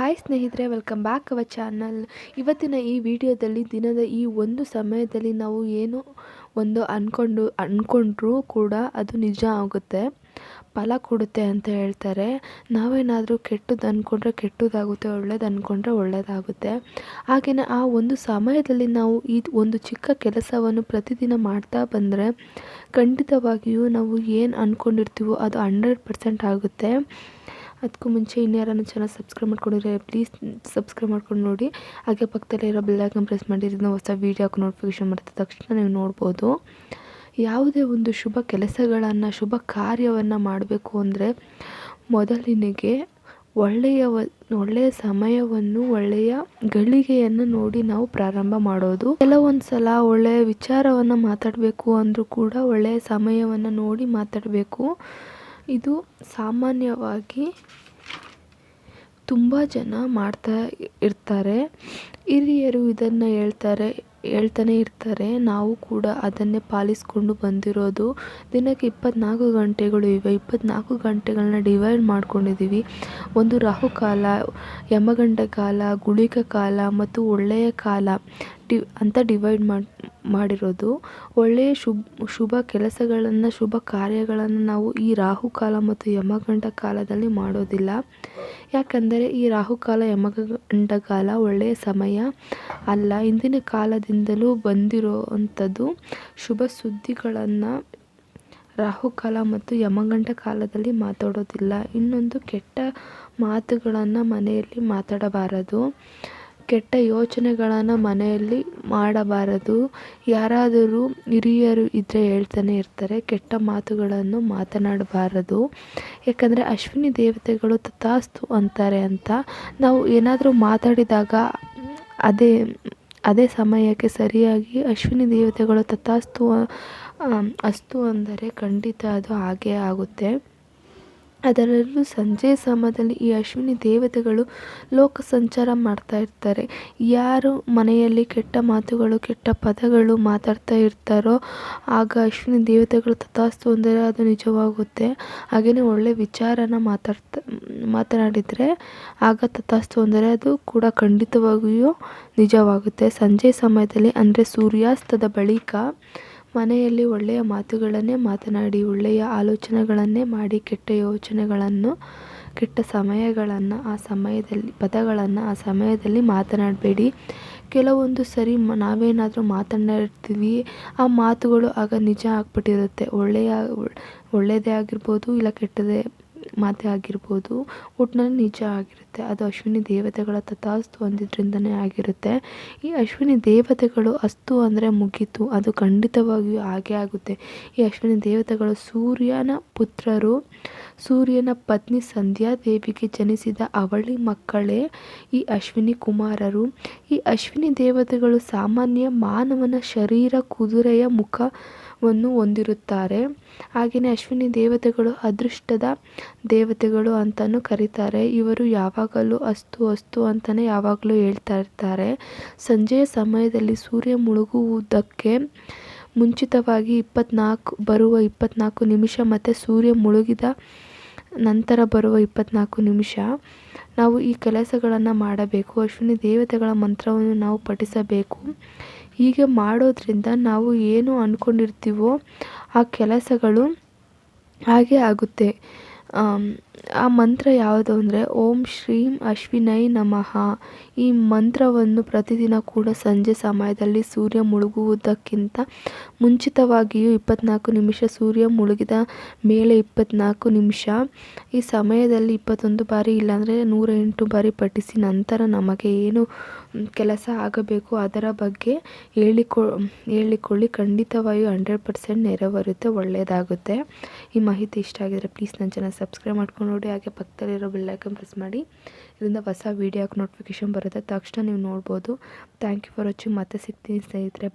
Hi ಸ್ನೇಹಿತರೆ welcome back our channel ಇವತ್ತಿನ ಈ ವಿಡಿಯೋದಲ್ಲಿ ದಿನದ ಈ ಒಂದು ಸಮಯದಲ್ಲಿ ನಾವು ಏನು ಒಂದು ಅಂದ್ಕೊಂಡು ಅಂದ್ಕೊಂಡ್ರೂ ಕೂಡ ಅದು ನಿಜ ಆಗುತ್ತೆ, ಫಲ ಕೊಡುತ್ತೆ ಅಂತ ಹೇಳ್ತಾರೆ. ನಾವೇನಾದರೂ ಕೆಟ್ಟದ್ದು ಅಂದ್ಕೊಂಡ್ರೆ ಕೆಟ್ಟದಾಗುತ್ತೆ ಒಳ್ಳೇದು ಅಂದ್ಕೊಂಡ್ರೆ ಒಳ್ಳೆಯದಾಗುತ್ತೆ ಹಾಗೆಯೇ ಆ ಒಂದು ಸಮಯದಲ್ಲಿ ನಾವು ಈ ಒಂದು ಚಿಕ್ಕ ಕೆಲಸವನ್ನು ಪ್ರತಿದಿನ ಮಾಡ್ತಾ ಬಂದರೆ ಖಂಡಿತವಾಗಿಯೂ ನಾವು ಏನು ಅಂದ್ಕೊಂಡಿರ್ತೀವೋ ಅದು ಹಂಡ್ರೆಡ್ ಪರ್ಸೆಂಟ್ ಆಗುತ್ತೆ. ಅದಕ್ಕೂ ಮುಂಚೆ ಇನ್ಯಾರನ್ನು ಚೆನ್ನಾಗಿ ಸಬ್ಸ್ಕ್ರೈಬ್ ಮಾಡ್ಕೊಂಡಿದ್ರೆ ಪ್ಲೀಸ್ ಸಬ್ಸ್ಕ್ರೈಬ್ ಮಾಡ್ಕೊಂಡು ನೋಡಿ. ಹಾಗೆ ಪಕ್ಕದಲ್ಲಿರೋ ಬೆಲ್ಲೈಕನ್ ಪ್ರೆಸ್ ಮಾಡಿರೋದನ್ನ ಹೊಸ ವೀಡಿಯೋಕ್ಕೆ ನೋಟಿಫಿಕೇಷನ್ ಬರುತ್ತೆ. ತಕ್ಷಣ ನೀವು ನೋಡ್ಬೋದು. ಯಾವುದೇ ಒಂದು ಶುಭ ಕೆಲಸಗಳನ್ನು, ಶುಭ ಕಾರ್ಯವನ್ನು ಮಾಡಬೇಕು ಅಂದರೆ ಮೊದಲಿನಿಗೆ ಒಳ್ಳೆಯ ಒಳ್ಳೆಯ ಸಮಯವನ್ನು, ಒಳ್ಳೆಯ ಗಳಿಗೆಯನ್ನು ನೋಡಿ ನಾವು ಪ್ರಾರಂಭ ಮಾಡೋದು. ಕೆಲವೊಂದು ಸಲ ಒಳ್ಳೆಯ ವಿಚಾರವನ್ನು ಮಾತಾಡಬೇಕು ಅಂದರೂ ಕೂಡ ಒಳ್ಳೆಯ ಸಮಯವನ್ನು ನೋಡಿ ಮಾತಾಡಬೇಕು. ಇದು ಸಾಮಾನ್ಯವಾಗಿ ತುಂಬ ಜನ ಮಾಡ್ತಾ ಇರ್ತಾರೆ. ಹಿರಿಯರು ಇದನ್ನು ಹೇಳ್ತಾರೆ, ಹೇಳ್ತಾನೆ ಇರ್ತಾರೆ. ನಾವು ಕೂಡ ಅದನ್ನೇ ಪಾಲಿಸ್ಕೊಂಡು ಬಂದಿರೋದು. ದಿನಕ್ಕೆ ಇಪ್ಪತ್ನಾಲ್ಕು ಗಂಟೆಗಳು ಇವೆ. ಇಪ್ಪತ್ನಾಲ್ಕು ಗಂಟೆಗಳನ್ನ ಡಿವೈಡ್ ಮಾಡ್ಕೊಂಡಿದ್ದೀವಿ ಒಂದು ರಾಹುಕಾಲ, ಯಮಗಂಡ ಕಾಲ, ಗುಳಿಕ ಕಾಲ ಮತ್ತು ಒಳ್ಳೆಯ ಕಾಲ. ಅಂತ ಡಿವೈಡ್ ಮಾಡಿ, ಮಾಡಿರೋದು. ಒಳ್ಳೆಯ ಶುಭ ಶುಭ ಕೆಲಸಗಳನ್ನು, ಶುಭ ಕಾರ್ಯಗಳನ್ನು ನಾವು ಈ ರಾಹುಕಾಲ ಮತ್ತು ಯಮಗಂಡ ಕಾಲದಲ್ಲಿ ಮಾಡೋದಿಲ್ಲ. ಯಾಕಂದರೆ ಈ ರಾಹುಕಾಲ, ಯಮಗಂಡ ಕಾಲ ಒಳ್ಳೆಯ ಸಮಯ ಅಲ್ಲ. ಇಂದಿನ ಕಾಲದಿಂದಲೂ ಬಂದಿರೋ ಅಂಥದ್ದು ಶುಭ ಸುದ್ದಿಗಳನ್ನು ರಾಹುಕಾಲ ಮತ್ತು ಯಮಗಂಡ ಕಾಲದಲ್ಲಿ ಮಾತಾಡೋದಿಲ್ಲ. ಇನ್ನೊಂದು ಕೆಟ್ಟ ಮಾತುಗಳನ್ನು ಮನೆಯಲ್ಲಿ ಮಾತಾಡಬಾರದು. ಕೆಟ್ಟ ಯೋಚನೆಗಳನ್ನು ಮನೆಯಲ್ಲಿ ಮಾಡಬಾರದು. ಯಾರಾದರೂ ಹಿರಿಯರು ಇದ್ದರೆ ಹೇಳ್ತಾನೆ ಇರ್ತಾರೆ, ಕೆಟ್ಟ ಮಾತುಗಳನ್ನು ಮಾತನಾಡಬಾರದು. ಯಾಕಂದರೆ ಅಶ್ವಿನಿ ದೇವತೆಗಳು ತಥಾಸ್ತು ಅಂತಾರೆ ಅಂತ. ನಾವು ಏನಾದರೂ ಮಾತಾಡಿದಾಗ ಅದೇ ಅದೇ ಸಮಯಕ್ಕೆ ಸರಿಯಾಗಿ ಅಶ್ವಿನಿ ದೇವತೆಗಳು ತಥಾಸ್ತು ಅಸ್ತು ಅಂದರೆ ಖಂಡಿತ ಅದು ಹಾಗೇ ಆಗುತ್ತೆ. ಅದರಲ್ಲೂ ಸಂಜೆ ಸಮಯದಲ್ಲಿ ಈ ಅಶ್ವಿನಿ ದೇವತೆಗಳು ಲೋಕ ಸಂಚಾರ ಮಾಡ್ತಾ ಇರ್ತಾರೆ. ಯಾರು ಮನೆಯಲ್ಲಿ ಕೆಟ್ಟ ಮಾತುಗಳು, ಕೆಟ್ಟ ಪದಗಳು ಮಾತಾಡ್ತಾ ಇರ್ತಾರೋ, ಆಗ ಅಶ್ವಿನಿ ದೇವತೆಗಳು ತಥಾಸ್ತು ಅಂದರೆ ಅದು ನಿಜವಾಗುತ್ತೆ. ಹಾಗೆಯೇ ಒಳ್ಳೆಯ ವಿಚಾರನ ಮಾತಾಡ್ತಾ, ಮಾತನಾಡಿದರೆ ಆಗ ತಥಾಸ್ತು ಅಂದರೆ ಅದು ಕೂಡ ಖಂಡಿತವಾಗಿಯೂ ನಿಜವಾಗುತ್ತೆ. ಸಂಜೆ ಸಮಯದಲ್ಲಿ ಅಂದರೆ ಸೂರ್ಯಾಸ್ತದ ಬಳಿಕ ಮನೆಯಲ್ಲಿ ಒಳ್ಳೆಯ ಮಾತುಗಳನ್ನೇ ಮಾತನಾಡಿ, ಒಳ್ಳೆಯ ಆಲೋಚನೆಗಳನ್ನೇ ಮಾಡಿ, ಕೆಟ್ಟ ಯೋಚನೆಗಳನ್ನು, ಕೆಟ್ಟ ಸಮಯಗಳನ್ನು ಆ ಸಮಯದಲ್ಲಿ, ಪದಗಳನ್ನು ಆ ಸಮಯದಲ್ಲಿ ಮಾತನಾಡಬೇಡಿ. ಕೆಲವೊಂದು ಸರಿ ನಾವೇನಾದರೂ ಮಾತನಾಡಿರ್ತೀವಿ ಆ ಮಾತುಗಳು ಆಗ ನಿಜ ಆಗ್ಬಿಟ್ಟಿರುತ್ತೆ. ಒಳ್ಳೆಯ, ಒಳ್ಳೆಯದೇ ಆಗಿರ್ಬೋದು ಇಲ್ಲ ಕೆಟ್ಟದೇ ಮಾತೇ ಆಗಿರ್ಬೋದು ಒಟ್ಟಿನಲ್ಲಿ ನಿಜ ಆಗಿರುತ್ತೆ. ಅದು ಅಶ್ವಿನಿ ದೇವತೆಗಳ ತಥಾಸ್ತು ಅಂದಿದ್ರಿಂದನೇ ಆಗಿರುತ್ತೆ. ಈ ಅಶ್ವಿನಿ ದೇವತೆಗಳು ಅಸ್ತು ಅಂದರೆ ಮುಗಿತು. ಅದು ಖಂಡಿತವಾಗಿಯೂ ಹಾಗೇ ಆಗುತ್ತೆ. ಈ ಅಶ್ವಿನಿ ದೇವತೆಗಳು ಸೂರ್ಯನ ಪುತ್ರರು, ಸೂರ್ಯನ ಪತ್ನಿ ಸಂಧ್ಯಾದೇವಿಗೆ ಜನಿಸಿದ ಅವಳಿ ಮಕ್ಕಳೇ ಈ ಅಶ್ವಿನಿ ಕುಮಾರರು. ಈ ಅಶ್ವಿನಿ ದೇವತೆಗಳು ಸಾಮಾನ್ಯ ಮಾನವನ ಶರೀರ, ಕುದುರೆಯ ಮುಖವನ್ನು ಹೊಂದಿರುತ್ತಾರೆ. ಹಾಗೆಯೇ ಅಶ್ವಿನಿ ದೇವತೆಗಳು ಅದೃಷ್ಟದ ದೇವತೆಗಳು ಅಂತಲೂ ಕರೀತಾರೆ. ಇವರು ಯಾವಾಗಲೂ ಅಸ್ತು ಅಸ್ತು ಅಂತಲೇ ಯಾವಾಗಲೂ ಹೇಳ್ತಾ ಇರ್ತಾರೆ. ಸಂಜೆಯ ಸಮಯದಲ್ಲಿ ಸೂರ್ಯ ಮುಳುಗುವುದಕ್ಕೆ ಮುಂಚಿತವಾಗಿ ಇಪ್ಪತ್ನಾಲ್ಕು, ಬರುವ ಇಪ್ಪತ್ನಾಲ್ಕು ನಿಮಿಷ ಮತ್ತು ಸೂರ್ಯ ಮುಳುಗಿದ ನಂತರ ಬರುವ ಇಪ್ಪತ್ನಾಲ್ಕು ನಿಮಿಷ ನಾವು ಈ ಕೆಲಸಗಳನ್ನು ಮಾಡಬೇಕು. ಅಶ್ವಿನಿ ದೇವತೆಗಳ ಮಂತ್ರವನ್ನು ನಾವು ಪಠಿಸಬೇಕು. ಹೀಗೆ ಮಾಡೋದ್ರಿಂದ ನಾವು ಏನು ಅಂದ್ಕೊಂಡಿರ್ತೀವೋ ಆ ಕೆಲಸಗಳು ಹಾಗೆ ಆಗುತ್ತೆ. ಆ ಮಂತ್ರ ಯಾವುದು ಅಂದರೆ, ಓಂ ಶ್ರೀಂ ಅಶ್ವಿನೈ ನಮಃ. ಈ ಮಂತ್ರವನ್ನು ಪ್ರತಿದಿನ ಕೂಡ ಸಂಜೆ ಸಮಯದಲ್ಲಿ ಸೂರ್ಯ ಮುಳುಗುವುದಕ್ಕಿಂತ ಮುಂಚಿತವಾಗಿಯೂ ಇಪ್ಪತ್ನಾಲ್ಕು ನಿಮಿಷ ಸೂರ್ಯ ಮುಳುಗಿದ ಮೇಲೆ ಇಪ್ಪತ್ನಾಲ್ಕು ನಿಮಿಷ, ಈ ಸಮಯದಲ್ಲಿ ಇಪ್ಪತ್ತೊಂದು ಬಾರಿ ಇಲ್ಲಾಂದರೆ ನೂರ ಎಂಟು ಬಾರಿ ಪಠಿಸಿ ನಂತರ ನಮಗೆ ಏನು ಕೆಲಸ ಆಗಬೇಕು ಅದರ ಬಗ್ಗೆ ಹೇಳಿಕೊ, ಹೇಳಿಕೊಳ್ಳಿ. ಖಂಡಿತವಾಗಿಯೂ ಹಂಡ್ರೆಡ್ ಪರ್ಸೆಂಟ್ ನೆರವೇರುತ್ತೆ, ಒಳ್ಳೆಯದಾಗುತ್ತೆ. ಈ ಮಾಹಿತಿ ಇಷ್ಟ ಆಗಿದರೆ ಪ್ಲೀಸ್ ನನ್ನ ಚಾನಲ್ ಸಬ್ಸ್ಕ್ರೈಬ್ ಮಾಡ್ಕೊಂಡು ನೋಡಿ ಹಾಗೆ ಪಕ್ಕದಲ್ಲಿರೋ ಬೆಲ್ಲೈಕನ್ ಪ್ರೆಸ್ ಮಾಡಿ. ಇದರಿಂದ ಹೊಸ ವೀಡಿಯೋಕ್ಕೆ ನೋಟಿಫಿಕೇಷನ್ ಬರುತ್ತೆ. ತಕ್ಷಣ ನೀವು ನೋಡ್ಬೋದು. ಥ್ಯಾಂಕ್ ಯು ಫಾರ್ ವಾಚಿಂಗ್ ಮತ್ತೆ ಸಿಗ್ತೀನಿ ಸ್ನೇಹಿತರೆ.